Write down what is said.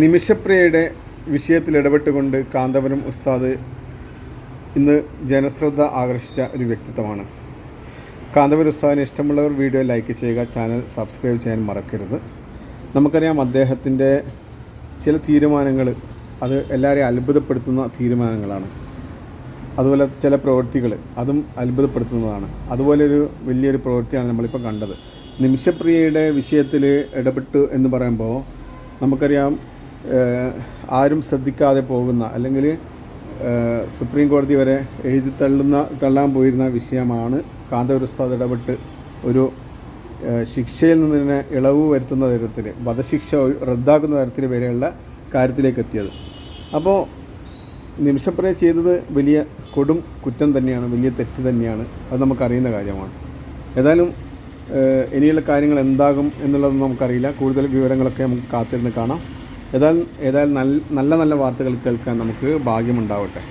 നിമിഷപ്രിയയുടെ വിഷയത്തിൽ ഇടപെട്ടുകൊണ്ട് കാന്തപുരം ഉസ്താദ് ഇന്ന് ജനശ്രദ്ധ ആകർഷിച്ച ഒരു വ്യക്തിത്വമാണ്. കാന്തപുരം ഉസ്താദിന് ഇഷ്ടമുള്ളവർ വീഡിയോ ലൈക്ക് ചെയ്യുക ചാനൽ സബ്സ്ക്രൈബ് ചെയ്യാൻ മറക്കരുത്. നമുക്കറിയാം അദ്ദേഹത്തിന്റെ ചില തീരുമാനങ്ങൾ അത് എല്ലാവരെയും അത്ഭുതപ്പെടുത്തുന്ന തീരുമാനങ്ങളാണ്. അതുപോലെ ചില പ്രവൃത്തികൾ അതും അത്ഭുതപ്പെടുത്തുന്നതാണ്. അതുപോലെ ഒരു വലിയൊരു പ്രവൃത്തിയാണ് നമ്മളിപ്പോൾ കണ്ടത്. നിമിഷപ്രിയയുടെ വിഷയത്തിൽ ഇടപെട്ടു എന്ന് പറയുമ്പോൾ നമുക്കറിയാം ആരും ശ്രദ്ധിക്കാതെ പോകുന്ന അല്ലെങ്കിൽ സുപ്രീം കോടതി വരെ എഴുതി തള്ളുന്ന തള്ളാൻ പോയിരുന്ന വിഷയമാണ് കാന്തപുരസ്താദ് ഇടപെട്ട് ഒരു ശിക്ഷയിൽ നിന്ന് തന്നെ ഇളവ് വരുത്തുന്ന തരത്തിൽ വധശിക്ഷ റദ്ദാക്കുന്ന തരത്തിൽ വരെയുള്ള കാര്യത്തിലേക്ക് എത്തിയത്. അപ്പോൾ നിമിഷപ്രിയ ചെയ്തത് വലിയ കൊടും കുറ്റം തന്നെയാണ് വലിയ തെറ്റ് തന്നെയാണ്. അത് നമുക്കറിയുന്ന കാര്യമാണ്. ഏതായാലും ഇനിയുള്ള കാര്യങ്ങൾ എന്താകും എന്നുള്ളതൊന്നും നമുക്കറിയില്ല. കൂടുതൽ വിവരങ്ങളൊക്കെ നമുക്ക് കാത്തിരുന്ന് കാണാം. ഏതായാലും ഏതായാലും നല്ല നല്ല വാർത്തകൾ കേൾക്കാൻ നമുക്ക് ഭാഗ്യമുണ്ടാവട്ടെ.